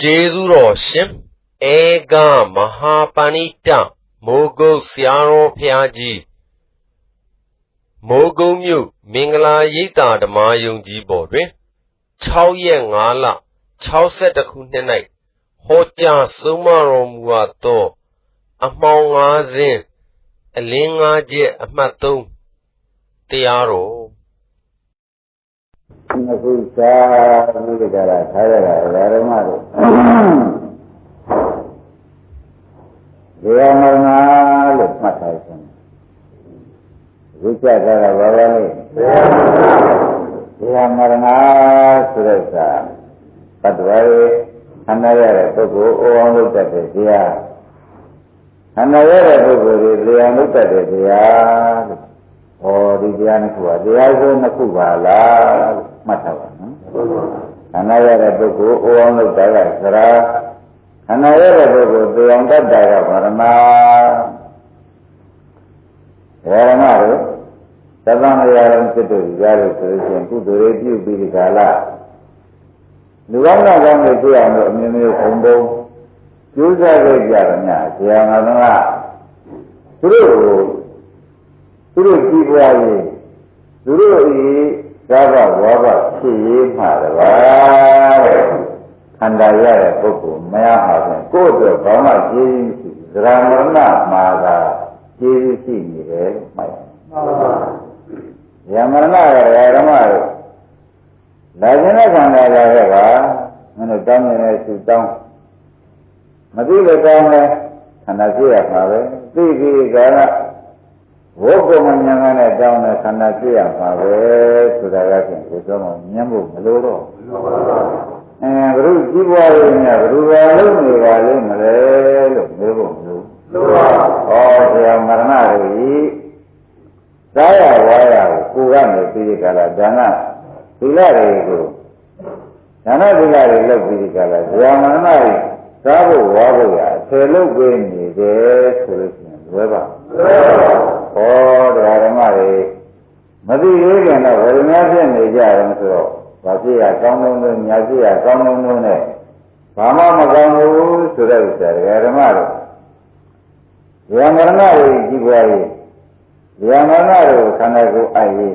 ကျေးဇူးတော်ရှင်ဧကမဟာပဏိတမိုးကုတ်ဆရာတော်ဖျားကြီးမိုးကုတ်မြို့မင်္ဂလာရိပ်သာဓမ္မယုံကြီးပေါ်တွင်6ရက်5လ62ခုနှစ်၌ဟောကြားဆုံးမတော်မူအပ်သော အမှောင်၅စင်းအလင်း၅ချက်အမှတ်3တရားတော် အခုသာဘုရားကလာထားရတာဓမ္မတို့ဒီအမရဏလို့မှတ်ထားခြင်းဝိကျတာကဘာလဲလဲဒီအမရဏဆိုတဲ့စာတတ္တဝါရဲ့ခန္ဓာရတဲ့ပုဂ္ဂိုလ်အိုအောင်လုပ်တတ်တဲ့တရားခန္ဓာရတဲ့ပုဂ္ဂိုလ်တွေတရားလုပ်တတ်တဲ့တရားလို့ဟောဒီတရားနှစ်ခုကတရားဆိုနှစ်ခုပါလားလို့ မှတ်ထားပါနော်ခန္ဓာရတဲ့ပုဂ္ဂိုလ်အိုအောင်လုပ်တာကသရာခန္ဓာရတဲ့ပုဂ္ဂိုလ်တရားတတ်တာကဗရမဗရမတို့သဗ္ဗမယရုံစိတ်တို့ရလို့ဆိုလို့ရှိရင်ကုသိုလ်တွေပြုပြီးဒီကာလလူကောင်းကောင်းကောင်းတွေသိအောင်လို့အမြင်မျိုးခုံပုံကျိုးစားခဲ့ကြတယ်ညဆရာငါကသူတို့ကိုသူတို့ကြည့်ပွားရေးသူတို့ဤ သာဘဝါဘဖြစ်ရေးမှာတပါတဲ့ခန္ဓာရတဲ့ပုဂ္ဂိုလ်မရမှာဖြင့်ကိုယ့်အတွက်ဘာမှကျေးဇူးမရှိဘူးသရမရဏမှာသာကျေးဇူးရှိနေတယ်မှတ်ရယမရဏရဲ့ဓမ္မတို့လာခြင်းနဲ့ခန္ဓာလာခဲ့ပါမင်းတို့တောင်းနေတဲ့သူတောင်းမသိလို့တောင်းတယ်ခန္ဓာပြည့်ရမှာပဲသိပြီးကြလား ဝုက္ကမဉာဏ်ကနဲ့တောင်းတဲ့ခန္ဓာပြည့်ရမှာပဲဆိုတာကဖြင့်ကိုယ်တော်မှဉာဏ်ဖို့မလိုတော့အဲဘုရုကြီးပွားလို့ညဘုရားလုံးနေပါလိမ့်မလဲလို့မေးဖို့မလိုလိုပါဩဆရာမရဏတို့ဤသာရဝါရကိုကိုကနေပြီးဒီကလာဒါနသီလတွေကိုဒါနသီလတွေလုပ်ပြီးဒီကလာဇာမရဏဤသာဖို့ဝါဖို့ရအထယ်လုပ်ပေးနေတယ်ဆိုလို့ရှိရင်လွယ်ပါလွ ယ်ပါဩတရားဓမ္မတွေမသိသေးခင်တော့ဝေဒနာဖြစ်နေကြတယ်ဆိုတော့ဘာဖြစ်ရကောင်းလုံးလုံးညာဖြစ်ရကောင်းလုံးလုံးနဲ့ဘာမှမကောင်းဘူးဆိုတဲ့ဥစ္စာတရားဓမ္မတွေဇာမရဏတွေကြီးပွားရေးဇာမရဏတို့ခန္ဓာကိုယ်အိုက်ရေး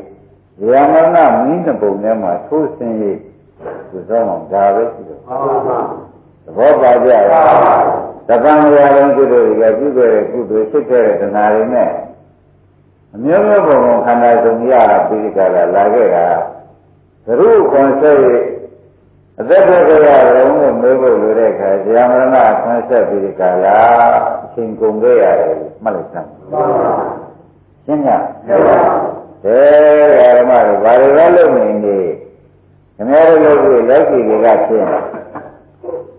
ဇာမရဏမင်းတစ်ပုံထဲမှာထိုးဆင်းရေးသူသောအောင်ဒါပဲရှိတယ်မှန်ပါပါသဘောပါကြလား သက္ကံရာလုံးကုသိုလ်တွေကပြုခဲ့တဲ့ကုသိုလ်ဖြစ်ခဲ့တဲ့တဏှာတွေနဲ့အမျိုးမျိုးပုံပုံခန္ဓာစုံရပြီးကြတာလာခဲ့တာသရုပ်ကွန်ဆက်ရဲ့အသက်ဘက်ကရလုံးကိုမေးဖို့လိုတဲ့အခါဇာမရဏခွန်ဆက်ပြီးကြလာအချိန်ကုန်ခဲ့ရတယ်မှတ်လိုက်စမ်းမှန်ပါရှင်းကြတယ်ဓမ္မတို့ဘာတွေလဲလုပ်နေနေခင်ဗျားတို့လုပ်ပြီးလောကီတွေကဖြစ်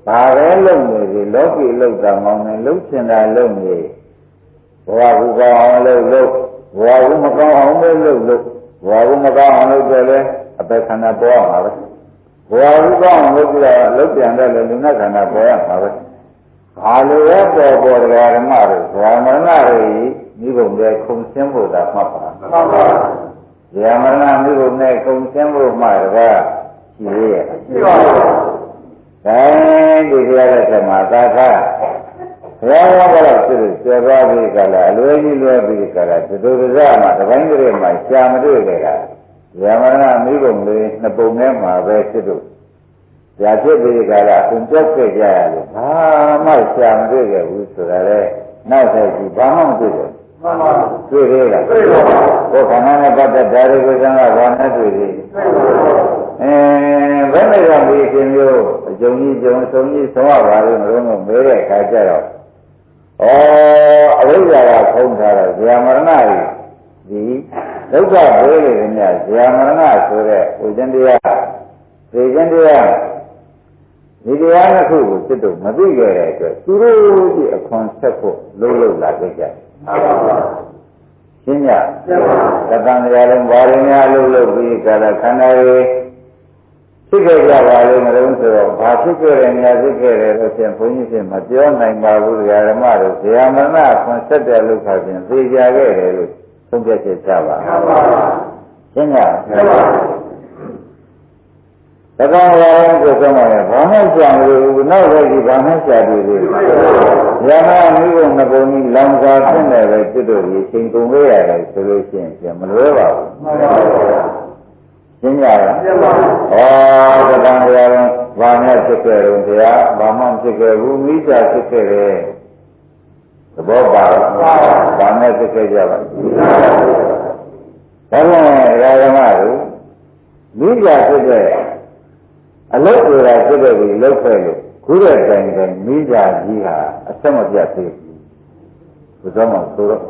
ဘာပဲလုပ်နေပြီလောကီလုပ်တာမောင်းနေလုပ်ချင်တာလုပ်နေဘဝကူကောင်းအောင်လုပ်လုပ်ဘဝကူမကောင်းအောင်လုပ်လုပ်လုပ်ဘဝကူမကောင်းအောင်လုပ်တယ်လေအပေခန္ဓာပေါ်မှာပဲဘဝကူကောင်းအောင်လုပ်ပြီးတော့လုပ်ပြန်တယ်လေလူနဲ့ခန္ဓာပေါ်ရမှာပဲဘာလိုလဲပေါ်ပေါ်တရားဓမ္မတို့ဇာမရဏတွေမိဘုံတဲ့ခုံဆင်းဖို့သာမှတ်ပါမှန်ပါဇာမရဏမိဘုံနဲ့ခုံဆင်းဖို့မှတကားရှိရဲ့ရှိပါဘူးဒါ ဒီတရားတဲ့ကမှာသာသာဘုရားဟောတော့ဖြစ်လို့ကျေသွားပြီးကြလားအလွယ်ကြီးလွယ်ပြီးကြလားဒီလိုကြမှာတပိုင်းကြရမှာရှာမတွေ့ကြတာဇာမရဏမိဘုံလေးနှစ်ပုံထဲမှာပဲဖြစ်လို့ဇာဖြစ်ပြီးကြလားအုံပြောက်ခဲ့ကြရလို့ဘာမှရှာမတွေ့ခဲ့ဘူးဆိုတာလေနောက်ဆက်ကြည့်ဘာမှမတွေ့ဘူးမှန်ပါတွေ့သေးလားတွေ့ပါဘူးဘုခန္ဓာနဲ့ပတ်သက်ဒါတွေကိုစမ်းကဘာနဲ့တွေ့သေး အဲဘယ်နဲ့ကြောင့်ဒီအရှင်မျိုးအကျုံကြီးကျုံဆုံးကြီးဆုံးရပါလို့မလို့မေးတဲ့အခါကျတော့ဩအဝိဇ္ဇာကဖုံးထားတော့ဇာမရဏကြီးဒီဒုက္ခဘေးလေးတွေညဇာမရဏဆိုတဲ့ဝိဇ္ဇန်တရားသေခြင်းတရားဒီတရားတစ်ခုကိုစစ်တော့မသိခဲ့တဲ့အတွက်သူတို့ကြီးအခွန်ဆက်ဖို့လုံးလုံးလာကြကြတယ်ရှင်းကြသတ္တန်တရားလုံးဘာရင်းများလုံးလုံးပြီးကြတာခန္ဓာတွေ ဖြစ်ခဲ့ကြပါလိမ့်မလို့ဆိုတော့ဘာဖြစ်ခဲ့တယ်ညာဖြစ်ခဲ့တယ်လို့ဖြင့်ဘုန်းကြီးဖြင့်မပြောနိုင်ပါဘူးဓမ္မတို့ဇာမဏခွန်ဆက်တဲ့လောက်ခါဖြင့်သိကြခဲ့တယ်လို့သုံးပြချက်ချပါရှင်းကြသတက္ကဝါရင်ကိုဆုံးမရဘာမှကြံလို့ဘူးနောက်ပဲဒီဘာမှရှာတွေ့သေးဘူးရဟန်းမိဘနှစ်ပုံကြီးလောင်စာဖြစ်နေပဲကျွတ်တို့ဒီချိန်ကုန်ခဲ့ရတယ်ဆိုလို့ရှိရင်ပြန်မလွဲပါဘူးရှင်းကြလား ရှင်းပါဘူးဩတက္ကဝါရင်ဘာမှဖြစ်ခဲ့တော့တရားဘာမှဖြစ်ခဲ့ဘူးမိစ္ဆာဖြစ်ခဲ့တယ်သဘောပါလားဘာနဲ့ဖြစ်ခဲ့ကြပါလဲဒါနဲ့ရာဇမတို့မိစ္ဆာဖြစ်တဲ့အလုတ်တွေကဖြစ်တဲ့ဒီလုတ်ဖဲလို့ခုတဲ့တိုင်တိုင်မိကြကြီးဟာအဆက်မပြတ်သေးဘူးဘုရားမဆိုတော့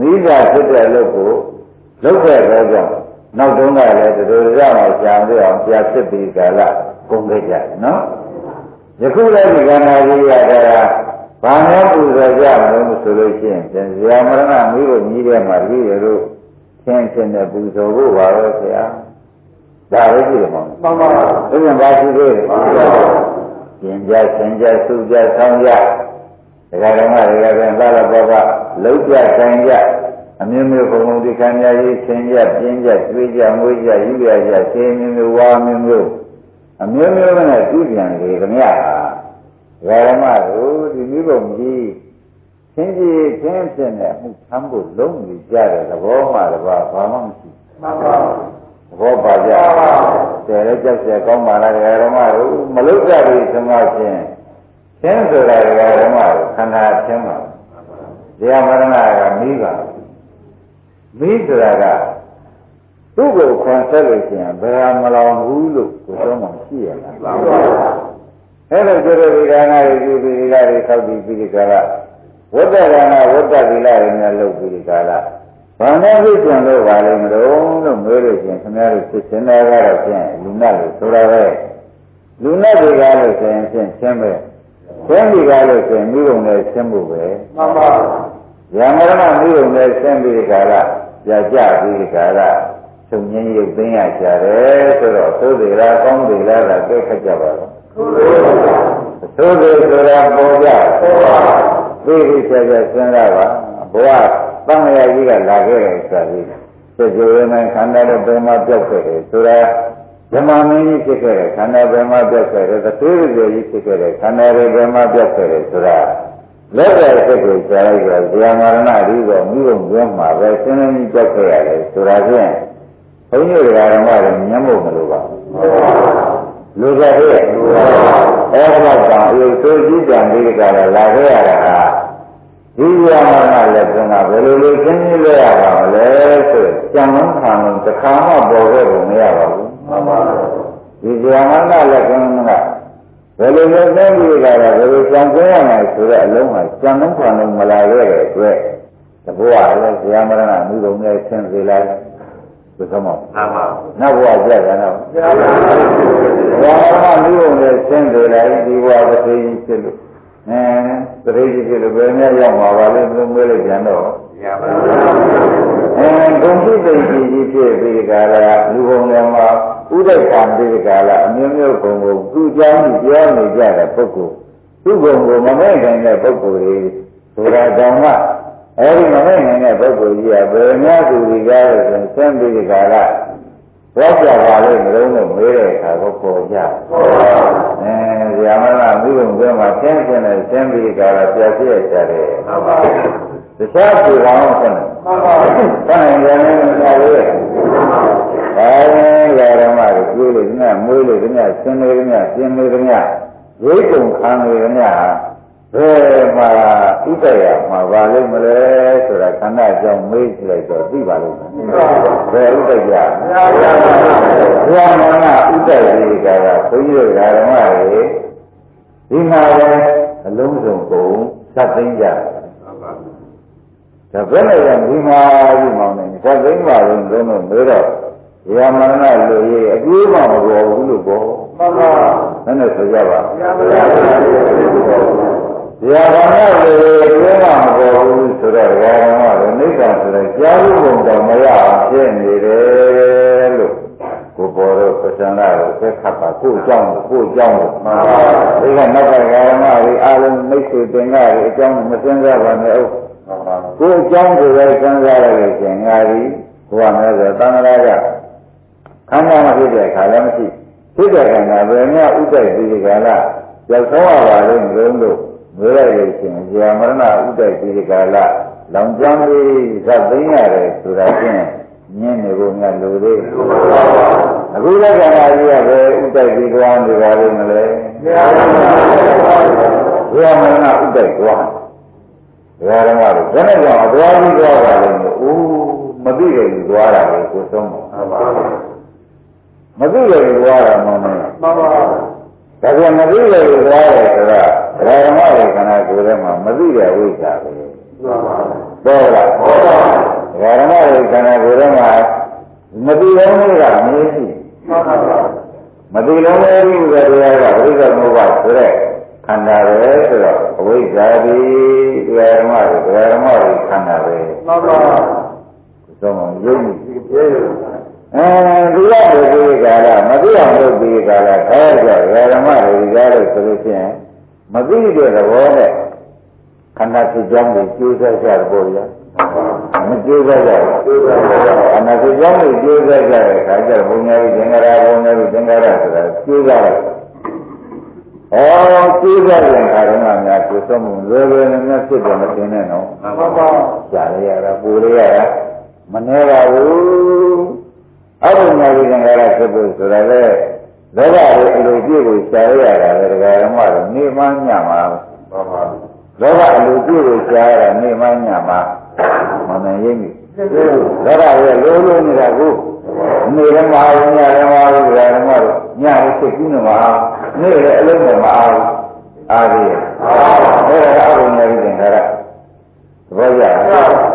မိကြဖြစ်တဲ့အလုတ်ကိုလုတ်ဖဲတော့ကြောင့် နောက်တုန်းကလည်းဒီလိုရအောင်ရှားပြအောင်ပြဖြစ်ပြီးကာလကုန်ခဲ့ကြတယ်နော်ယခုလည်းဒီကဏ္ဍကြီးရတာဘာနဲ့ပူဇော်ကြမလို့ဆိုလို့ရှိရင်ဇာမရဏမိကိုညီးတဲ့မှာတပည့်တို့ချင်းချင်းနဲ့ပူဇော်ဖို့ပါပဲဆရာဒါလည်းကြည့်ရမှာမှန်ပါပါအဲ့ဒါဘာရှိသေးလဲပြင်ကြဆင်ကြစုကြဆောင်းကြဒကာဓမ္မတွေကပြန်လာတော့ဘောကလုံးကြဆိုင်ကြ အမြင်မျိုးဘုံဘုံဒီခံရရေးဆင်းရပြင်းရတွေးကြမွေးကြယူရကြဆင်းမျိုးမျိုးဝါမျိုးမျိုးအမျိုးမျိုးနဲ့ကြည့်ပြန်လေခင်ဗျာဓမ္မတို့ဒီမိဘုံကြီးသင်္ကြီးခြင်းဖြစ်နေမှုထမ်းဖို့လုံးနေကြတဲ့သဘောမှတပါဘာမှမရှိမှန်ပါဘူးသဘောပါကြတယ်လည်းကြောက်ရကောင်းပါလားဓမ္မတို့မလုကြဘူးသမားချင်းခြင်းဆိုတာဓမ္မတို့ခန္ဓာခြင်းပါတရားမရဏကမိပါ မိဆိုတာကသူ့ကိုခွန်ဆက်လို့ရှိရင်ဘယ်ဟာမလောင်ဘူးလို့ကိုယ်ဆုံးမှရှိရလား။မှန်ပါ။အဲ့လိုကျတော့ဒီကံနာတွေဒီဒီလာတွေသောက်ပြီးပြီးဒီကလာဝတ္တကံနာဝတ္တသီလတွေနဲ့လုပ်ပြီးဒီကလာဘာနဲ့ပြည့်စုံလို့ပါလိမ့်မလို့လို့မေးလို့ရှင်ခင်ဗျားတို့ဖြစ်စင်တယ်ကတော့ဖြင့်လူနာလို့ဆိုတာပဲလူနာတွေကလို့ဆိုရင်ဖြင့်ရှင်းပဲရှင်းပြီကားလို့ဆိုရင်မိဘုံနဲ့ရှင်းဖို့ပဲမှန်ပါရမရဏမိဘုံနဲ့ရှင်းပြီးကာလ ကြာကြပြီးကာလချုပ်ငင်းရုပ်သိမ်းရကြတယ်ဆိုတော့သိုးသေးလားကောင်းသေးလားကဲခက်ကြပါတော့သိုးသေးဆိုတာပေါ်ကြပေါ်ပါသိပြီဆက်ဆက်စဉ်းစားပါဘဝသံဃာကြီးကလာခဲ့တယ်ဆိုတာကြီးစကြဝဠာခန္ဓာနဲ့ဘယ်မှာပြောက်ခဲ့တယ်ဆိုတာဓမ္မမင်းကြီးဖြစ်ခဲ့တယ်ခန္ဓာဘယ်မှာပြောက်ခဲ့တယ်သတိရည်ကြီးဖြစ်ခဲ့တယ်ခန္ဓာတွေဘယ်မှာပြောက်ခဲ့တယ်ဆိုတာ လက်ရစိတ်ကိုကြားလိုက်တော့ဇာမရဏဒီတော့မိဘကျွမ်းမှာပဲရှင်းလင်းကြီးပြောက်ခဲ့ရတယ်ဆိုတာဖြင့်ဘုန်းကြီးတွေကဓမ္မတွေမျက်မှောက်မလို့ပါလူကြရဲ့အဲ့ဒါကြောင့်အယုဆိုးကြီးကြံပြီးကြတာလာခဲ့ရတာဟာဒီဇာမရဏလည်းကဘယ်လိုလိုရှင်းရှင်းလဲရပါမလဲဆိုကြံမခံလို့တစ်ခါမှပေါ်ခဲ့ဖို့မရပါဘူးမှန်ပါဒီဇာမရဏလည်းက ဘယ်လိုလိုသိပြီးကြတာဘယ်လိုကြံကျင်းရမယ်ဆိုတဲ့အလုံးဟာကြံမခံလို့မလာခဲ့တဲ့အတွက်တဘောကလည်းဇာမရဏမိဘုံနဲ့ဆင်းစေလိုက်ဘယ်သမမှန်ပါနောက်ဘဝကြက်တယ်နော်ဘဝကမိဘုံနဲ့ဆင်းစေလိုက်ဒီဘဝတစ်သေးကြီးဖြစ်လို့အဲတရေကြီးဖြစ်လို့ဘယ်နဲ့ရောက်မှာပါလဲမမေးလိုက်ပြန်တော့ရပါဘူးအဲဂုံရှိသိကြီးကြီးဖြစ်ပြီးကြတာလူဘုံတွေမှာ ဥဒိက္ခာပြီးကြတာအမျိုးမျိုးဂုံကိုသူ့ကြောင်းကြီးပြောနေကြတဲ့ပုဂ္ဂိုလ်သူ့ဂုံကိုမမဲ့နိုင်တဲ့ပုဂ္ဂိုလ်တွေဆိုတာတောင်မှအဲဒီမမဲ့နိုင်တဲ့ပုဂ္ဂိုလ်ကြီးကဘယ်များသူကြီးကားလို့ဆိုဆင်းပြီးကြတာဘောကြပါလေမလုံးလို့မေးတဲ့အခါကိုပေါ်ကြပေါ်ပါအဲဇာမနာမိဘုံကမှဆင်းဆင်းနဲ့ဆင်းပြီးကြတာပြည့်ပြည့်ကြတယ်ဟုတ်ပါတခြားသူကောင်းဆင်းဟုတ်ပါဆင်းရင်လည်းမသာဘူး အဲဓမ္မတွေကျွေးလို့ညမွေးလို့ညဆင်းလို့ညပြင်းလို့ညဝိကုံခံလို့ညဘယ်မှာဥတ္တရမှာပါလိမ့်မလဲဆိုတာခန္ဓာကြောင့်မေးကြည့်လိုက်တော့သိပါလိမ့်မယ်ဘယ်ဥတ္တရဘုရားမနာဥတ္တရီကကဘုန်းကြီးတို့ဓမ္မတွေဒီမှာပဲအလုံးစုံကုန်သတ်သိမ်းကြဒါဘယ်နဲ့လဲဒီမှာဒီမောင်းနေသတ်သိမ်းပါလို့လုံးလုံးမေးတော့ ဘုရားမနာလူကြီးအပြေးမှမပေါ်ဘူးလို့ပေါ့မှန်ပါဘယ်နဲ့ဆိုကြပါဘုရားမနာတရားတော်နဲ့လေကျိုးမှမပေါ်ဘူးဆိုတော့ဓမ္မတော်နိစ္စဆိုတဲ့ကြားလို့ဘုံတော်မရအောင်ဖြစ်နေတယ်လို့ကိုပေါ်တော့ပစ္စံလာကိုသက်ခတ်ပါကို့ကြောင်းကို့ကြောင်းကိုမှာဒီကနောက်ကဓမ္မတွေအားလုံးမိတ်ဆွေတင်ကြတယ်အကြောင်းမစင်စားပါနဲ့ဟုတ်ကို့ကြောင်းဆိုတဲ့စင်စားရလို့ရှင်ငါဒီဘုရားမဲဆိုတန်ခါက ခန္ဓာမဖြစ်တဲ့အခါလည်းမရှိဖြစ်တဲ့ခန္ဓာဘယ်များဥဒ္ဒိတိကလာရောက်ဆုံးရပါလိမ့်မလို့လို့မေးလိုက်လို့ရှိရင်ဇာမရဏဥဒ္ဒိတိကလာလောင်ကျွမ်းပြီးသတ်သိမ်းရတယ်ဆိုတာချင်းညင်းနေဖို့ငါလိုသေးအခုလည်းခန္ဓာကြီးကပဲဥဒ္ဒိတိကွာနေပါလိမ့်မလဲဇာမရဏဥဒ္ဒိကွာဒကာရမတို့ဘယ်နဲ့ကြောင့်အသွားကြီးသွားပါလိမ့်လို့အိုးမသိတယ်လူသွားတာလေကိုဆုံးပါ မသိတယ်လူသွားတာမဟုတ်ဘူးမှန်ပါဒါပြန်မသိတယ်လူသွားတယ်ဆိုတာဒကာရမတွေခန္ဓာကိုယ်ထဲမှာမသိတဲ့ဝိဇ္ဇာပဲမှန်ပါတော့လားဟုတ်ပါဒကာရမတွေခန္ဓာကိုယ်ထဲမှာမသိလုံးလေးကမရှိမှန်ပါမသိလုံးလေးကတရားကဝိဇ္ဇာမဟုတ်ပါဆိုတဲ့ခန္ဓာပဲဆိုတော့အဝိဇ္ဇာဒီဒကာရမတွေဒကာရမတွေခန္ဓာပဲမှန်ပါသုံးအောင်ယုံကြည် ပြေအဲဒီလိုဒီကာလမသိအောင်လုပ်ပြီးကာလခဲကြရဓမ္မတွေကြားလို့ဆိုလို့ရှိရင်မသိတဲ့သဘောနဲ့ခန္ဓာဖြစ်ကြောင်းကိုကျိုးစားကြတယ်ပေါ့ဗျာမကျိုးစားကြဘူးခန္ဓာဖြစ်ကြောင်းကိုကျိုးစားကြတဲ့အခါကျဘုံညာကြီးသင်္ကာရဘုံညာကြီးသင်္ကာရဆိုတာကျိုးစားတယ်ဩကျိုးစားရင်ခါရမများကိုသုံးမှုလွယ်လွယ်နဲ့များဖြစ်တယ်မသိနဲ့နော်မှန်ပါရှားရရတာပူရရတာမနှဲပါဘူး အဘုံညာကြီးသင်္ကာရဖြစ်ဖို့ဆိုတာလေလောဘကိုအလိုပြည့်ကိုရှားရရတာလေဒကာရမတို့နေမှညမှာမှန်ပါလောဘအလိုပြည့်ကိုရှားရတာနေမှညမှာမမရင်းပြီလောဘရဲ့လိုလိုနေတာကိုနေလည်းမအောင်ညလည်းမအောင်ဒကာရမတို့ညလည်းစိတ်ကူးနေမှာနေလည်းအလုံးနဲ့မအောင်အားရအဲ့ဒါအဘုံညာကြီးသင်္ကာရ သဘောကျလား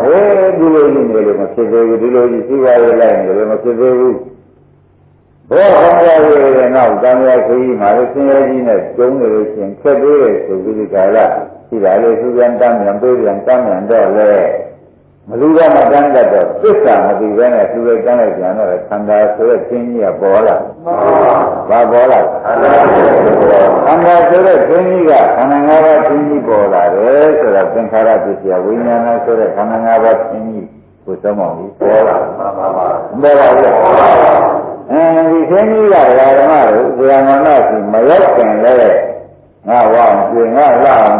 ဟေးဒီလိုကြီးနေလို့မဖြစ်သေးဘူးဒီလိုကြီးစီးပွားရေးလိုက်နေလို့မဖြစ်သေးဘူးဘောဟောရရဲ့နောက်တန်ရခရီးမှာလည်းဆင်းရဲကြီးနဲ့ကျုံနေလို့ရှိရင်ခက်သေးတယ်ဆိုပြီးဒီကာလရှိတာလေသူပြန်တမ်းမြန်ပြေးပြန်တမ်းမြန်တော့လေ မလူကမတန်းတတ်တော့သစ္စာမသိဘဲနဲ့သူလည်းတန်းလိုက်ပြန်တော့ခန္ဓာဆိုတဲ့ခြင်းကြီးကပေါ်လာဘာပေါ်လာခန္ဓာဆိုတဲ့ခြင်းကြီးကခန္ဓာ၅ပါးခြင်းကြီးပေါ်လာတယ်ဆိုတာသင်္ခါရပစ္စယဝိညာဏဆိုတဲ့ခန္ဓာ၅ပါးခြင်းကြီးကိုသုံးပါဘူးပေါ်လာမှန်ပါပါပေါ်လာပြီအဲဒီခြင်းကြီးကဓမ္မတို့ဇာမဏစီမရောက်ခင်လည်းငါဝအောင်ပြင်ငါလာအောင်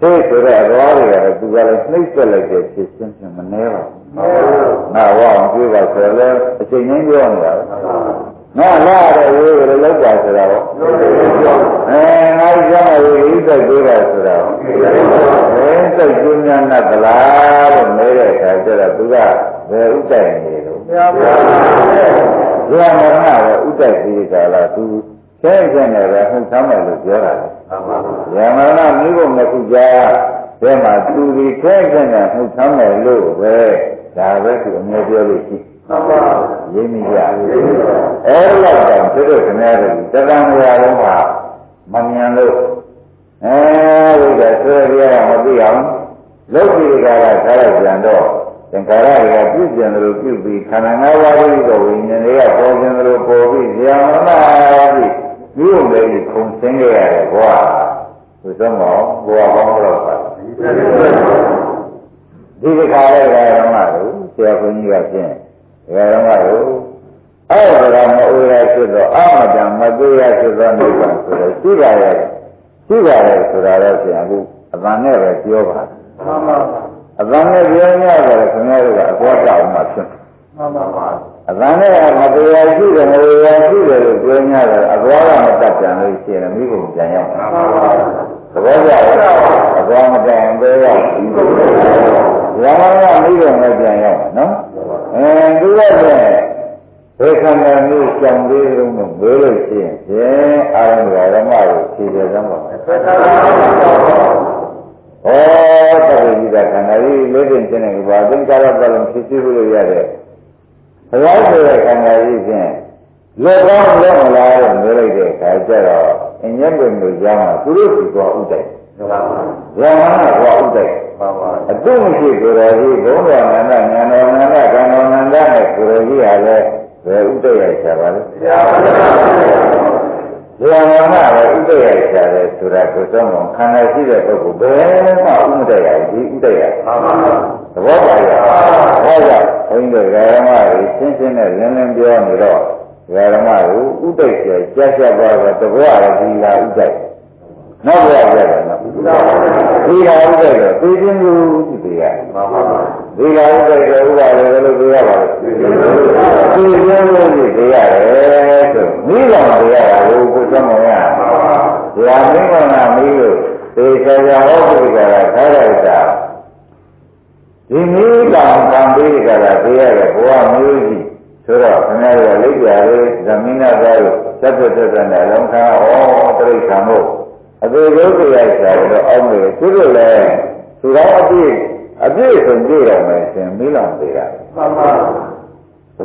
သိဆိုတဲ့အတော်တွေကသူကလည်းနှိမ့်ဆက်လိုက်တဲ့ဖြစ်ချင်းချင်းမနှဲပါဘူးငါဝအောင်ပြေးပါဆိုလည်းအချိန်ချင်းပြောနေတာငါလာတဲ့ဝေးကိုလောက်ပါဆိုတာရောအဲငါကြောင့်ဝေးဣသိပြေးပါဆိုတာရောအဲစိတ်ကျဉ်းညာနဲ့သလားလို့မဲတဲ့အခါကျတော့သူကဘယ်ဥတိုင်နေလို့ဘုရားမရဏပဲဥတိုင်ပြီးကြလားသူဆဲဆဲနဲ့ပဲဟုတ်သမ်းမယ်လို့ပြောတာလေ ယမရဏမိဘမခုကြားဘယ်မှာသူဒီဆဲဆဲနဲ့ဟုတ်သမ်းမယ်လို့ပဲဒါပဲသူအမြဲပြောလို့ရှိမှန်ပါရင်းမိကြအဲ့လောက်တောင်သူတို့ခင်ဗျားတို့တဏှာမရလုံးမှာမမြင်လို့အဲဒီကဆွဲပြရမသိအောင်လုတ်ပြီးကြတာထားလိုက်ပြန်တော့သင်္ခါရတွေကပြုပြင်တယ်လို့ပြုပြီးခန္ဓာ၅ပါးလေးတော့ဝိညာဉ်တွေကပေါ်ခြင်းတယ်လို့ပေါ်ပြီးဇာမနာပြီး မြို့လေးခုံဆင်းခဲ့ရတယ်ဘွာသူသုံးတော့ဘွာကောင်းတော့ပါဒီဒီခါလေးကဓမ္မတို့ဆရာဘုန်းကြီးကဖြင့်ဓမ္မတို့အဲ့ဒါကမအိုရဖြစ်တော့အမတန်မသေးရဖြစ်တော့နိဗ္ဗာန်ဆိုတော့ရှိပါရဲ့ရှိပါရဲ့ဆိုတာတော့ဆရာအခုအပန်နဲ့ပဲပြောပါမှန်ပါပါအပန်နဲ့ပြောရတော့ခင်ဗျားတို့ကအပေါ်တောင်းမှဖြစ်မှန်ပါပါ အပန်နဲ့မတရားရှိတယ်မတရားရှိတယ်လို့ပြောရတော့အပေါ်ကမတတ်ပြန်လို့ရှိရင်မိဖို့ပြန်ရောက်မှန်ပါပါသဘောကျလားအပေါ်မတန်သေးရောက်ရမလာမိဖို့လည်းပြန်ရောက်နော်အဲဒီတော့ဘယ်ခန္ဓာမျိုးကြောင်သေးလုံးလို့မေးလို့ရှိရင်ဖြင့်အာရမဓမ္မကိုဖြေတယ်သမ်းပါမယ်ဩတပည့်ကြီးကခန္ဓာကြီးလေးတင်ခြင်းနဲ့ဘာသင်္ကာရပတ်လုံးဖြစ်စီလို့ရတဲ့ ဘုရားဆိုတဲ့ခန္ဓာကြီးဖြင့်လက်ကောင်းလက်မလားလို့မေးလိုက်တဲ့အခါကျတော့အញ្ញက်ပင်ကိုကြောင်းတာသူတို့ကသွားဥတိုက်ရမနာသွားဥတိုက်အတုမရှိကိုယ်တော်ကြီးဘုံတော်နန္ဒဉာဏ်တော်နန္ဒကံတော်နန္ဒနဲ့ကိုယ်တော်ကြီးဟာလည်းဘယ်ဥဒိယဆရာပါလဲ ဆရာပါဘုရားဘာဝနာပဲဥဒိယဆရာတယ်ဆိုတာကိုသုံးအောင်ခန္ဓာရှိတဲ့ပုဂ္ဂိုလ်ဘယ်မှဥမဒယဒီဥဒိယမှန်ပါပါသဘောပါရဲ့ဟောကြဘုန်းကြီးတို့ဓမ္မတွေရှင်းရှင်းနဲ့လင်းလင်းပြောနေတော့ဓမ္မကိုဥဒိတ်ကျကြက်ကြက်ပါတော့တဘောရဒီလာဥဒိတ် နောက်ဘဝကြတယ်နော်ဒီလာဥဒိတ်တော့သိချင်းကိုဥဒိတ်ရဒီလာဥဒိတ်ကဥပါလေလို့ပြောရပါလို့သိချင်းကိုဥဒိတ်ရတယ်ဆိုမိလောင်ပြရတာကိုကိုသမောရဒီဟာမင်းကနာမီးလို့သေချာချာဟောပြကြတာခါလိုက်တာဒီမိလောင်ကံပေးကြတာသိရတဲ့ဘဝမျိုးကြီးဆိုတော့ခင်ဗျားတို့လိပ်ပြလေးဇမင်းနာသားတို့သတ်သက်သက်နဲ့လုံးခါဩတိရစ္ဆာန်မို့ အသေးသေးကြရိုက်ချာတော့အောင်းနေသူတို့လည်းသူတော်အပြည့်အပြည့်စုံကြည့်ရမယ်ရှင်မိလောင်သေးတာမှန်ပါ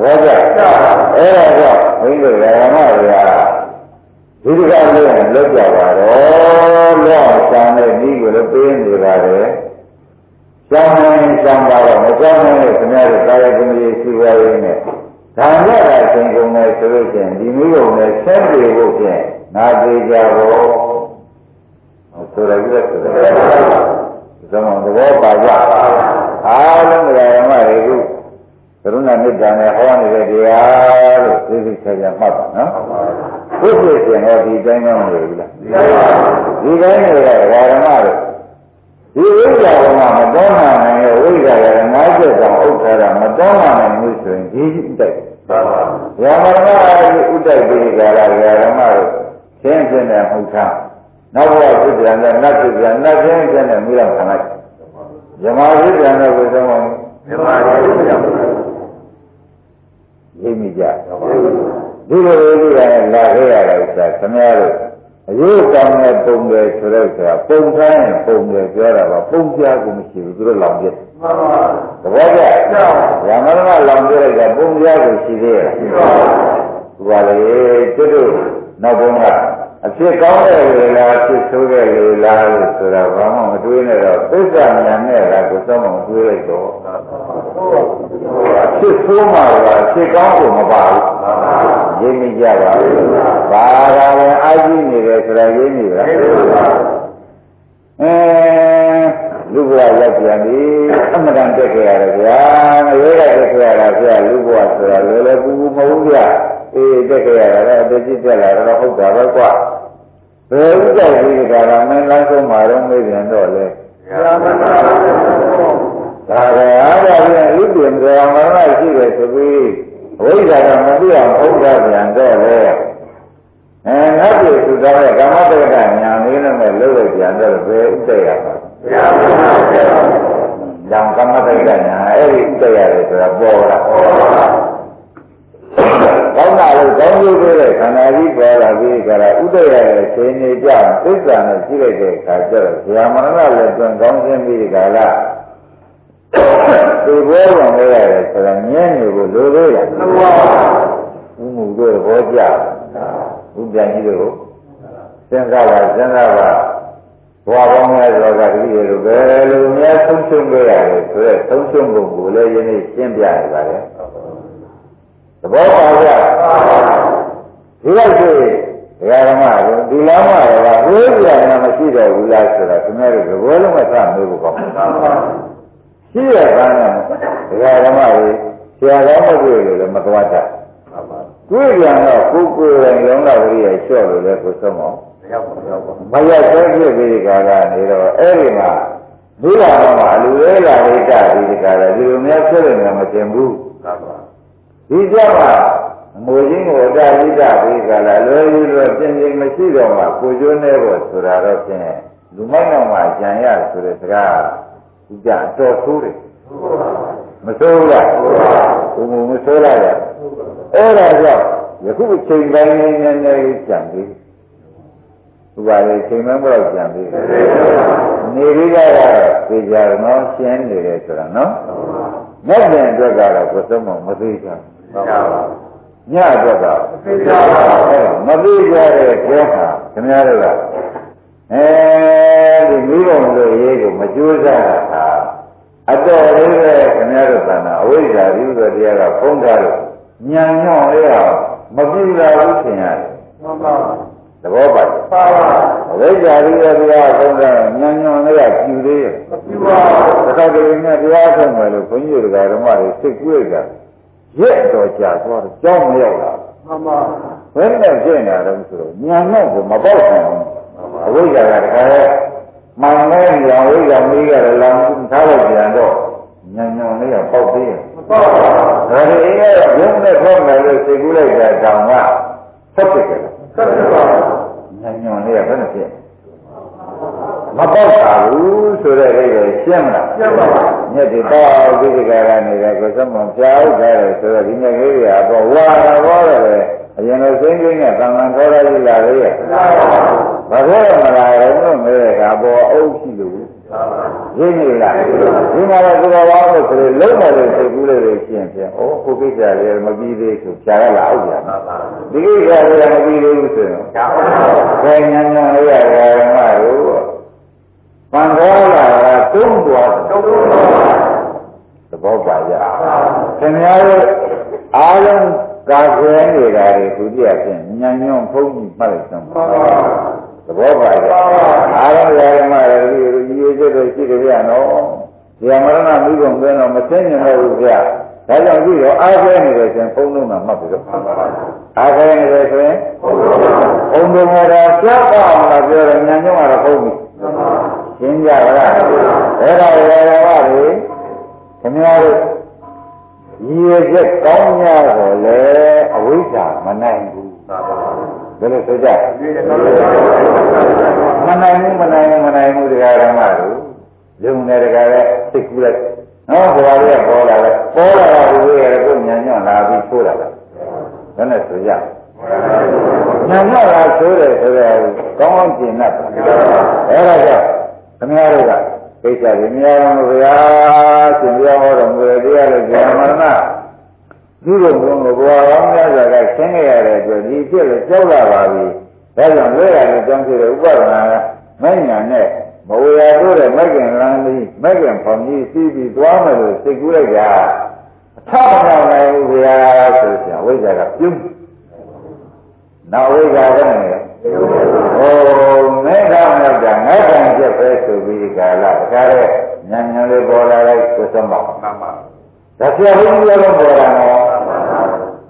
ဘောကြအဲ့ဒါကြောင့်ဘုန်းကြီးတို့ဓမ္မတွေကဒီဒီကလေးနဲ့လွတ်ကြပါတော့လောကဆံတဲ့ဤကိုလည်းပေးနေပါတယ်ကျောင်းနေကျောင်းပါတော့မကျောင်းနေခင်ဗျားတို့ကာယကံကြီးရှိပါရင်းနဲ့ဒါနဲ့အချင်းကုန်နေဆိုလို့ချင်းဒီမျိုးုံနဲ့ဆက်ပြေဖို့ဖြင့်နာသေးကြတော့ ဆိုရကြည့်ဆိုရသမန်သဘောပါကြအားလုံးဓမ္မတွေကကရုဏာမေတ္တာနဲ့ဟောနေတဲ့တရားလို့သိသိချာချာမှတ်ပါနော်ဘုရားရှင်ဟောဒီတိုင်းမှမလို့ဘူးလားဒီတိုင်းတွေကဓမ္မတွေဒီဝိဇ္ဇာကမတော်နိုင်ရဲ့ဝိဇ္ဇာကငါးချက်တောင်ဥထားတာမတော်နိုင်ဘူးဆိုရင်ဒီဥတိုက်ပါပါ။ယာမရဏဥတိုက်ပြီးကြတာဓမ္မတို့ရှင်းရှင်းနဲ့ဟုတ်သား နောက်ဘဝဖြစ်ပြန်တဲ့နတ်ဖြစ်ပြန်နတ်ရှင်းရှင်းနဲ့မိလောက်ခံလိုက်။ယမဖြစ်ပြန်တဲ့ဝိသမယမဖြစ်ပြန်ရိပ်မိကြဒီလိုလေးတွေကလာခဲ့ရတဲ့ဥစ္စာခမရတို့အယုကောင်းတဲ့ပုံတွေဆိုတော့ဆိုတာပုံတိုင်းပုံတွေပြောတာပါပုံပြကူမရှိဘူးသူတို့လောင်ပြစ်မှန်ပါသဘောကျရမရဏလောင်ပြလိုက်တာပုံပြကူရှိသေးရဲ့ရှိပါဘူးဘာလဲသူတို့နောက်ဘုံက အဖြစ်ကောင်းတဲ့လေလားအဖြစ်ဆိုးတဲ့လေလားလို့ဆိုတာဘာမှမတွေးနဲ့တော့သစ္စာဉာဏ်နဲ့လားကိုသုံးအောင်တွေးလိုက်တော့အဖြစ်ဆိုးမှာကအဖြစ်ကောင်းကိုမပါဘူးရင်းမိကြပါဘူးဘာသာဝင်အာကြည့်နေတယ်ဆိုတာရင်းမိပါလားအဲလူဘဝရောက်ပြန်ပြီအမှန်တန်တက်ခဲ့ရတယ်ဗျာငရေကတက်ခဲ့ရတာဗျာလူဘဝဆိုတာလေလေပူပူမဟုတ်ဗျာအေးတက်ခဲ့ရတာအတကြီးတက်လာတော့ဟုတ်တာပဲကွာ ဘယ်ဥစ္စာကြီးကလာမင်းလမ်းဆုံးမှာတော့မေးပြန်တော့လေဒါကအားရပြန်ဥပ္ပြင်ကြမရရှိတယ်ဆိုပြီးဝိဇ္ဇာကမသိအောင်ဟုတ်တာပြန်တော့လေအဲငါ့ပြေသူသားတဲ့ကာမတက္ကညာမင်းနဲ့လှုပ်လို့ပြန်တော့ဘယ်ဥစ္စာရပါဘုရားဘုရား။ကြောင့်ကမ္မတိတ်ကညာအဲ့ဒီဥဒ္ဒရတယ်ဆိုတာပေါ်လာ။ ကောင်းတာလို့ကောင်းကျိုးပေးတဲ့ခန္ဓာကြီးပေါ်လာပြီးကြတာဥဒ္ဒရရဲ့ခြေနေကြသစ္စာနဲ့ရှိလိုက်တဲ့အခါကျတော့ဇာမဏလည်းတွင်ကောင်းခြင်းပြီးဒီကလာဒီဘောဝင်လေးရတယ်ဆိုတာညံ့နေဖို့လိုသေးလား။မှန်ပါဘူး။ဥမှုတို့ဘောကြ။ဥပ္ပြန်ကြီးတို့စဉ်းစားပါစဉ်းစားပါဘဝပေါင်းများစွာကတည်းကလိုပဲလိုများဆုံးရှုံးခဲ့ရတယ်ဆိုတော့ဆုံးရှုံးပုံကိုလည်းယနေ့ရှင်းပြနေပါတယ် သဘောပါကြဒီလောက်ဆိုဒကာရမတို့ဒီလမ်းမှာတော့ဝိဇ္ဇာနာမရှိတော့ဘူးလားဆိုတာခင်ဗျားတို့သဘောလုံးမစမေးဖို့ကောင်းပါရှိရပါနဲ့ဒကာရမတွေဆရာတော်မတွေ့လို့လည်းမသွားတတ်တွေ့ပြန်တော့ကိုယ်ကိုယ်တိုင်လုံးတော်ကြီးရဲ့လျှော့လို့လည်းကိုယ်ဆုံးအောင်မရဆုံးဖြစ်ပြီးဒီကရာနေတော့အဲ့ဒီမှာဒီလာတော့မှလူလေးလာလေးတဒီဒီကရာဒီလိုများဖြစ်နေမှာမတင်ဘူး ဒီကြောင့်မှငိုချင်းကိုတာလိတပြီးကလာလွယ်ပြီးတော့ပြင်ပြင်မရှိတော့မှကိုကျွန်းနေဖို့ဆိုတာတော့ဖြင့်လူမိုက်တော့မှကြံရဆိုတဲ့စကားဒီကြတော်ဆိုးတယ်မဆိုးလားဘုံဘုံမဆိုးလားအဲ့ဒါကြောင့်ယခုချိန်တိုင်းနေနေနေကြံပြီးဥပါလေချိန်မဘလောက်ကြံပြီးနေပြီးကတော့သိကြရနော်ရှင်းနေတယ်ဆိုတာနော် မြတ်တဲ့အတွက်ကတော့ကိုယ်သုံးမမသိကြဘူးညအတွက်တော့မသိကြပါဘူးမသိကြတဲ့ကျဲဟာခင်ဗျားတို့ကအဲဒီမိဘတို့ရေးကိုမကြိုးစားတာအတော်လေးပဲခင်ဗျားတို့ကနာအဝိဇ္ဇာပြုဆိုတရားကဖုံးထားလို့ညံညော့ရမပြူလာဘူးထင်ရတယ်မှန်ပါ သဘောပါပါပါအဝိဇ္ဇာပြုတဲ့တရားဖုံးထားညံညော့လေးကပြူသေးရဲ့မပြူပါဘူးဒါကြတဲ့မြတ်တရားဆုံးမယ်လို့ဘုန်းကြီးတွေကဓမ္မတွေစိတ်ကူးရကြရက်တော်ကြာသွားတော့ကြောင်းမရောက်တာမှန်ပါဘယ်နဲ့ဖြစ်နေတာလဲဆိုတော့ညာနဲ့ကိုမပေါက်နိုင်ဘူးအဝိဇ္ဇာကတခါလဲမှန်နေညာဝိဇ္ဇာမေးကြတယ်လားထားလိုက်ပြန်တော့ညာညောင်လေးကပေါက်သေးတယ်မပေါ့ပါဒါရီရဲ့ဘုန်းနဲ့ဖောက်မယ်လို့သိကူးလိုက်တာတောင်ကဆက်ဖြစ်တယ် ဆက်ဖြစ်ပါညာညွန်လေးကဘယ်နဲ့ဖြစ်မပေါက်တာဘူးဆိုတဲ့အိဗယ်ရှင်းမလားကျန်ပါပါညက်ဒီတော့ဒီကကရနေတဲ့ကိုစမပြောက်ကြတယ်ဆိုတော့ဒီညက်လေးတွေကတော့ဝါတာဘောတယ်အရင်ကစိမ့်ရင်းနဲ့တန်တန်ခေါ်ရည်လာလေရဲ့မှန်ပါပါဘာလို့မလာရုံလို့မဲတဲ့ကဘောအုပ်ရှိလို့ ရင်းနေလားဒီမှာတော့ဒီတော်ဘာလို့ဆိုလို့လုံးမလို့သိကူးလို့ရှင်းပြန်ဩဟိုကိစ္စလေးမပြီးသေးဆိုဖြာရလာအောင်ပြန်ဒီကိစ္စလေးမပြီးသေးဘူးဆိုရင်ဘယ်ညာညာလေးရရမလို့ပန်တော်လာတာသုံးပွားတုံးတုံးပါသဘောပါကြခင်ဗျားတို့အားလုံးကာကွယ်နေတာတွေသူတည်းအပြင်ညာညွန့်ဖုံးကြီးမှတ်လိုက်စမ်းမှန်ပါ သဘောပါကြအားလုံးရရမရည်ရည်ရည်ချက်တွေရှိတယ်ဗျာနော်ဒီအမရဏမိဘုံသွင်းတော့မသိမြင်တော့ဘူးဗျာဒါကြောင့်ကြည့်ရောအားခဲနေတယ်ဆိုရင်ဖုံးလုံးမှာမှတ်ပြီးတော့အားခဲနေတယ်ဆိုရင်ဖုံးလုံးမှာတော့ကြောက်အောင်လာပြောတယ်ညာညွန့်ကတော့ဖုံးပြီရှင်းကြပါလားအဲ့ဒါရရမတွေခင်ဗျားတို့ရည်ရချက်ကောင်းများတော့လေအဝိဇ္ဇာမနိုင်ဘူးဘ ယ်လိုဆိုကြလဲမနိုင်ဘူးမနိုင်ဘူးမနိုင်ဘူးတရားဓမ္မတို့လုံနေတရားလဲသိကူလိုက်နော်ဘုရားလေးကပေါ်လာလဲပေါ်လာတာဒီလိုရကိုညံ့ညွန့်လာပြီးထိုးတာပဲဘယ်နဲ့ဆိုကြညံ့ညွန့်လာထိုးတယ်ဆိုတော့ကောင်းကောင်းကျင်တတ်တယ်အဲ့ဒါကြောင့်ခင်ဗျားတို့ကကိစ္စတွေမရအောင်လို့ဗျာရှင်ပြဟောတော်မူတဲ့တရားလေးဇာမရဏ ဒီလိုဘုံကိုဘဝကောင်းများစွာကရှင်းခဲ့ရတဲ့အတွက်ဒီဖြစ်လို့ကြောက်လာပါပြီဒါကြောင့်လွဲရတဲ့ကြောင့်ဖြစ်တဲ့ဥပဒနာကမဉ္ဇဏ်နဲ့မဝေရတို့တဲ့မဂ္ဂင်လမ်းကြီးမဂ္ဂင်ဖောင်ကြီးစီးပြီးသွားမယ်လို့သိကူးလိုက်တာအထမနိုင်နိုင်ဘူးဗျာဆိုပြန်ဝိဇ္ဇာကပြုံးနောက်ဝိဇ္ဇာကလည်းဟိုမဲခါမြောက်တာငါးတန်ချက်ပဲဆိုပြီးဒီကာလတခါတဲ့ညံညံလေးပေါ်လာလိုက်ကိုစမ်းပါမှန်ပါဒါဆရာဘုန်းကြီးလည်းပေါ်လာတယ်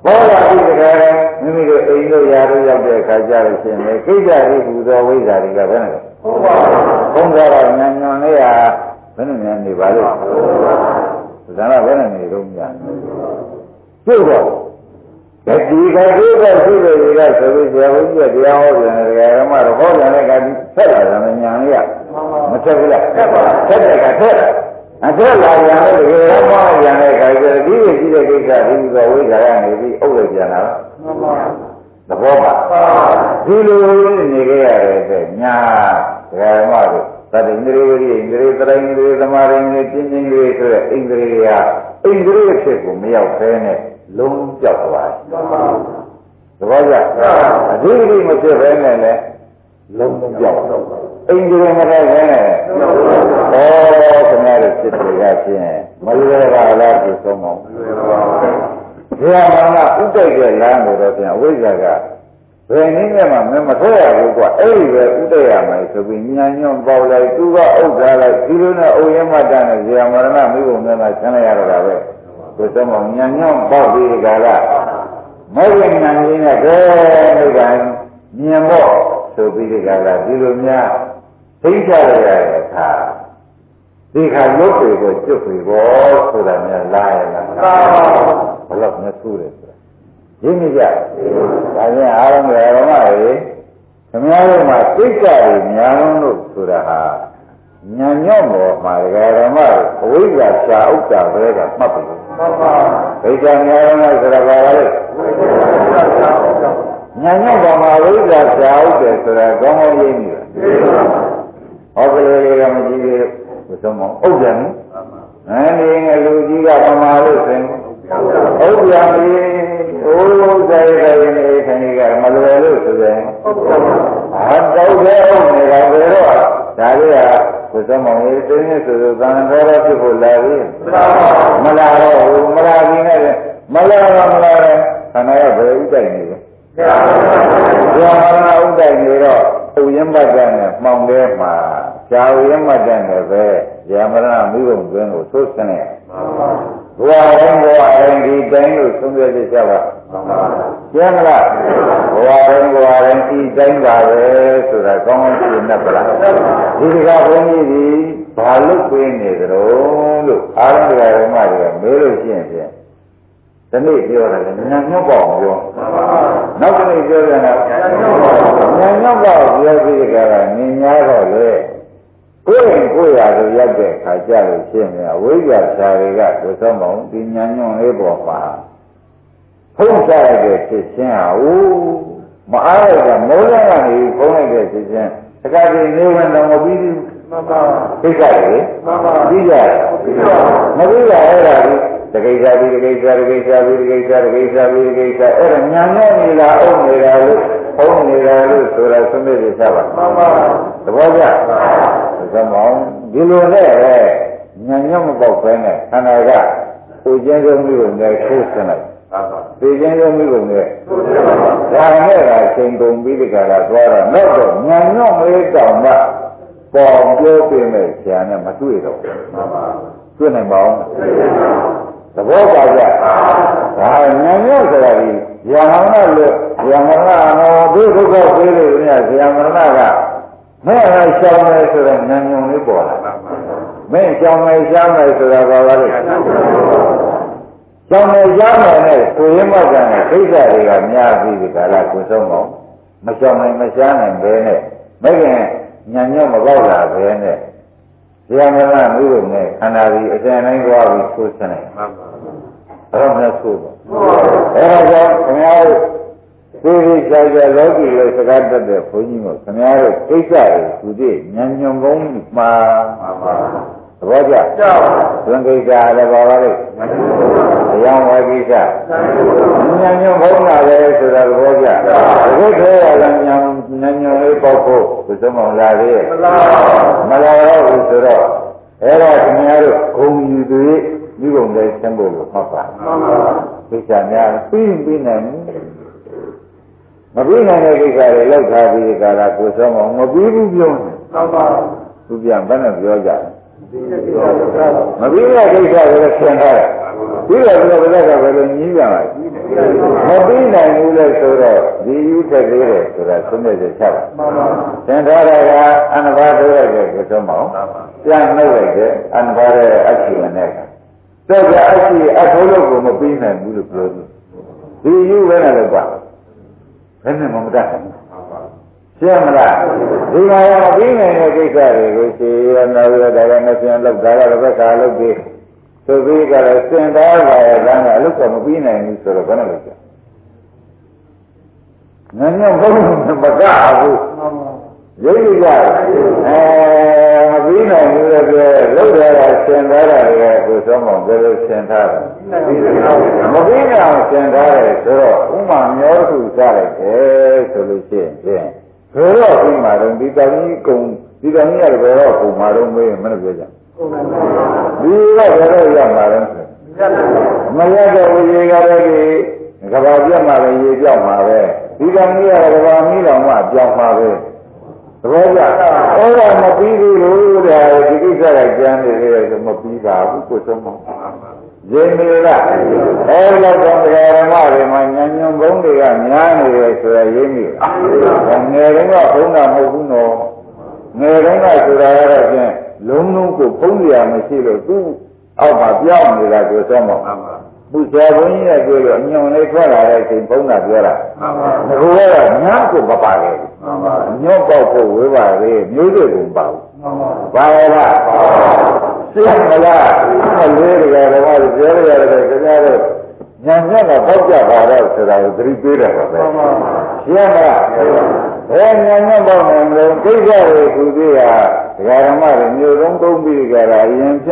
ပေါ်လာပြီတခါလဲမိမိတို့အိမ်တို့ယာတို့ရောက်တဲ့အခါကျလို့ရှိရင်လေကိစ္စတွေဟူသောဝိဇ္ဇာတွေကဘယ်နဲ့လဲဟုတ်ပါဘုန်းတော်ကညံညွန်လေးဟာဘယ်နဲ့များနေပါလို့ဒါကဘယ်နဲ့နေတော့များပြုတ်တော့ဒီကတိကရှိတဲ့ဒီကဆိုပြီးဆရာဘုန်းကြီးကတရားဟောပြန်တယ်ဓမ္မတော့ဟောပြန်တဲ့ကတိဆက်လာတယ်ညံလေးကမှန်ပါမဆက်ဘူးလားဆက်ပါဆက်တဲ့ကဆက် အထက်လာပြန်လို့တကယ်တော့မောင်းပြန်တဲ့ခါကျတော့ဒီလိုရှိတဲ့ကိစ္စဒီလိုဝိဇ္ဇာကနေပြီးအုပ်လိုက်ပြန်လာမှန်ပါသဘောပါပါဒီလိုနေခဲ့ရတဲ့အတွက်ညာဒကာမတို့သတ္တိန္ဒြေဝရိဣန္ဒြေသရိုင်းဣန္ဒြေသမာရိန္ဒြေပြင်းပြင်းလေးဆိုတဲ့ဣန္ဒြေတွေကဣန္ဒြေအဖြစ်ကိုမရောက်သေးနဲ့လုံးပြောက်သွားတယ်မှန်ပါသဘောကျအဓိပတိမဖြစ်ဘဲနဲ့လည်းလုံးပြောက်သွား ဣန္ဒြေမတတ်ဘဲနဲ့ဩခင်ဗျားတို့ဖြစ်တွေကဖြင့်မလွယ်ပါလားဒီဆုံးမဘုရားမနာဥတိုက်တဲ့လမ်းကိုတော့ဖြင့်အဝိဇ္ဇာကဘယ်နည်းနဲ့မှမမထွက်ရဘူးကွာအဲ့ဒီပဲဥတိုက်ရမယ်ဆိုပြီးညာညွန့်ပေါလိုက်သူကဥစ္စာလိုက်ဒီလိုနဲ့အိုရမတန်နဲ့ဇေယမရဏမိဘုံနဲ့မှဆန်းလိုက်ရတော့တာပဲဒီဆုံးမညာညွန့်ပေါပြီးဒီကလာမေဃဉာဏ်ကြီးနဲ့ဘယ်နိဗ္ဗာန်မြင်ဖို့ဆိုပြီးဒီကလာဒီလိုများ သိကြရတဲ့အခါဒီခါလုတ်တွေကိုကျွတ်ပြီဘောဆိုတာများလာရလားပါဘယ်တော့မှဆူတယ်ဆိုတာရင်းမိကြဒါချင်းအားလုံးရဲ့ဓမ္မတွေခမည်းတော်မှာစိတ်ကြရများလုံးလို့ဆိုတာဟာညာညော့မော်မှာဒကာဓမ္မတွေအဝိဇ္ဇာရှာဥစ္စာပဲကမှတ်ပြီမှန်ပါဒိဋ္ဌာများလုံးလို့ဆိုတာပါလေညာညော့ပေါ်မှာဝိဇ္ဇာရှာဥစ္စာဆိုတာကောင်းကောင်းရင်းနေတယ် ဟောကလေးလေးကမကြည့်သေးဘူးသုံးမဥဒ္ဒံအဲဒီငယ်လူကြီးကပမာလို့ဆိုရင်ဥဒ္ဒံကြီးဟိုးဆိုင်တဲ့နေထိုင်ကမလွယ်လို့ဆိုရင်ဟုတ်ပါအာတော့တဲ့ဥနေကဘယ်တော့ဒါလေးကဘုဇမောင်ရေးတင်းနေဆိုတော့သံဃာတော်ဖြစ်ဖို့လာပြီမလာတော့ဘူးမလာဘူးနဲ့မလာတော့မလာတော့ခန္ဓာကဘယ်ဥတိုက်နေလဲဇာမရဏဥတိုက်နေတော့ ဥယျမတ္တနဲ့မှောင်ထဲမှာဇာဥယျမတ္တနဲ့ပဲဇာမရဏမိဘုံတွင်ကိုသိုးစနေမှန်ပါဘဝတိုင်းဘဝတိုင်းဒီတိုင်းလို့သုံးရတဲ့ကြပါကျမ်းမလားဘဝတိုင်းဘဝတိုင်းဒီတိုင်းပါပဲဆိုတာကောင်းကောင်းသိနေပါလားဒီကဘုန်းကြီးဒီဘာလို့ပြင်းနေကြတော့လို့အားလုံးတရားဓမ္မတွေကမေးလို့ရှိရင်ဖြင့် ဒီနေ့ပြောတယ်ညာညော့ပေါ့ပြောနောက်တစ်နေ့ပြောတယ်ကညာညော့ပေါ့ပြောပြီးကြတာနင်များတော့လေကိုယ်ရင်ကိုယ်ရာဆိုရက်တဲ့ခါကြလို့ရှင်းနေအဝိဇ္ဇာဓာတွေကဒုသောမောင်ဒီညာညွန့်လေးပေါ်ပါဖုံးစားရတဲ့ဖြစ်ချင်းဟာဦးမအားရတဲ့မိုးလည်းကနေဖုံးလိုက်တဲ့ဖြစ်ချင်းတခါတည်းနေဝင်တော့မပြီးဘူးမှန်ပါသိကြလေမှန်ပါပြီးကြတယ်မပြီးရအဲ့ဒါဒီ တကိစ္စပြီးတကိစ္စတကိစ္စပြီးတကိစ္စတကိစ္စပြီးတကိစ္စအဲ့ဒါညာညွန့်နေလားအုပ်နေတာလို့ဖုံးနေတာလို့ဆိုတာသုံးမိတယ်ဆက်ပါမှန်ပါသဘောကျသမအောင်ဒီလိုနဲ့ပဲညာညော့မပေါက်ပဲနဲ့ခန္ဓာကပူကျင်းဆုံးမျိုးနဲ့ခိုးစလိုက်သိချင်းဆုံးမျိုးနဲ့ဒါနဲ့ကချိန်ကုန်ပြီးဒီကလာသွားတော့နောက်တော့ညာညော့မေးတောင်မှပေါ်ပြောပြမဲ့ဆရာနဲ့မတွေ့တော့တွေ့နိုင်ပါအောင် သဘောပါကြဒါညာညော့ဆိုတာဒီယမနာလို့ယမနာဟောဒုက္ခပေးလို့ညဇယမနာကမဲ့ဟာရှောင်းမယ်ဆိုတော့ဉာဏ်ညုံလေးပေါ်လာမဲ့ရှောင်းမယ်ရှောင်းမယ်ဆိုတာဘာလဲရှောင်းမယ်ရှောင်းမယ်နဲ့ကိုရင်မကံနဲ့ဒိဋ္ဌတွေကများပြီးဒီကလာကိုဆုံးမောင်မရှောင်းနိုင်မရှားနိုင်ပဲနဲ့မဲ့ခင်ဉာဏ်ညောမပေါက်လာပဲနဲ့ ဇယမနာမျိုးလို့နဲ့ခန္ဓာကြီးအစဉ်တိုင်းသွားပြီးဆိုးစနေမှန်ပါအဲ့တော့မဆိုးပါအဲ့ဒါကြောင့်ခင်ဗျားတို့ဒီဒီကြာကြာလောကီလို့စကားတတ်တဲ့ဘုန်းကြီးမို့ခင်ဗျားတို့ကိစ္စတွေသူသိဉာဏ်ညွန်ကုန်းမှာမှန်ပါသ ဘောကျကျပါသွန်ကိစ္စလည်းပါပါလိမ့်တရားဝါကိစ္စဉာဏ်ညွန်ကုန်းလာတယ်ဆိုတာသဘောကျဒီခေတ်ရလည်းဉာဏ်ဉာဏ်ညွန်လေးပေါက်ဖို့ဘုရားမောင်လာသေးရဲ့မလာတော့ဘူးဆိုတော့အဲ့တော့ခင်ဗျားတို့ဂုံယူသွေးမိဘုံလေးဆင်းဖို့လို့မှတ်ပါမှန်ပါကိစ္စများပြီးပြီးနိုင်မပြီးနိုင်တဲ့ကိစ္စတွေလောက်ထားပြီးကြတာကိုစောမောင်မပြီးဘူးပြောနေမှန်ပါသူပြန်ဘယ်နဲ့ပြောကြ မပြီးတဲ့ကိစ္စတွေလည်းဆင်ထားတယ်ပြီးတယ်ဆိုတော့ဘယ်ကဘယ်လိုညည်းပြန်လာမပြီးနိုင်ဘူးလေဆိုတော့ဒီယူထက်သေးတယ်ဆိုတာသုံးတဲ့ချက်ချပါမှန်ပါဆင်ထားတာကအနဘာတို့ရဲ့ကိုစောမောင်ပြန်နှုတ်လိုက်တဲ့အနဘာရဲ့အချီဝင်တဲ့ကတော့ကြအချီအထိုးလို့ကိုမပြီးနိုင်ဘူးလို့ပြောတယ်ဒီယူပဲနဲ့လည်းပါဘယ်နဲ့မှမတတ်ဘူး ရှင်းမလားဒီမှာရမပြီးနိုင်တဲ့ကိစ္စတွေကိုရှင်းရနောက်ရတာလည်းမရှင်းလောက်ဒါလည်းဘက်ကလောက်ပြီးသူပြီးကြတော့စင်သားပါရဲ့လမ်းကအလုပ်ကမပြီးနိုင်ဘူးဆိုတော့ဘယ်နဲ့လုပ်ကြငါညဘုံမကဘူးရုပ်ရည်ကြအဲမပြီးနိုင်ဘူးလေပြောလောက်ရတာစင်သားတယ်ကိုသုံးမောင်ဘယ်လိုစင်သားလဲမပြီးနိုင်အောင်စင်သားတယ်ဆိုတော့ဥမာမျောစုစားလိုက်တယ်ဆိုလို့ရှိရင်ဖြင့် ဘယ်တော့ပြီးမှတော့ဒီတောင်ကြီးကုံဒီတောင်ကြီးကဘယ်တော့ကုံမှတော့မေးမလို့ပြောကြဒီကဘယ်တော့ရမှာလဲမရတဲ့ဝိရေကလည်းဒီကဘာပြတ်မှလည်းရေပြောက်မှာပဲဒီကံကြီးကကဘာမီးတော်မှပြောက်မှာပဲသဘောကျအဲ့ဒါမပြီးဘူးလို့တဲ့ဒီကိစ္စကကြမ်းနေတယ်ဆိုမပြီးပါဘူးကိုသုံးမ ရင်းနေလားအဲ့လောက်တော့တရားဓမ္မတွေမှာညံညွန်ဘုံတွေကများနေတယ်ဆိုရရင်းမိငယ်တုန်းကဘုံတာမဟုတ်ဘူးနော်ငယ်တုန်းကဆိုတာရတော့ဖြင့်လုံးလုံးကိုဖုံးရမရှိလို့သူ့အောက်မှာပြောင်းနေတာကိုသုံးမဘုရားဘုန်းကြီးရဲ့ပြောလို့အညွန်လေးထွက်လာတဲ့အချိန်ဘုန်းတာပြောတာမှန်ပါဘုရားကညာကိုမပါခဲ့ဘူးမှန်ပါညော့ပေါက်ဖို့ဝေးပါလေမျိုးတွေကုန်ပါဘူးမှန်ပါပါရလား သိမလားမလေးတွေကဓမ္မတွေပြောရတယ်ခင်ဗျားတို့ညာညက်ကပေါက်ကြပါတော့ဆိုတာကိုသတိပေးတယ်ပါပဲမှန်ပါရှင်းမလားဘယ်ညာညက်ပေါက်နိုင်မလဲကိစ္စတွေသူသေးဟာဒကာဓမ္မတွေမျိုးလုံးသုံးပြီးကြတာအရင်ဖြင့်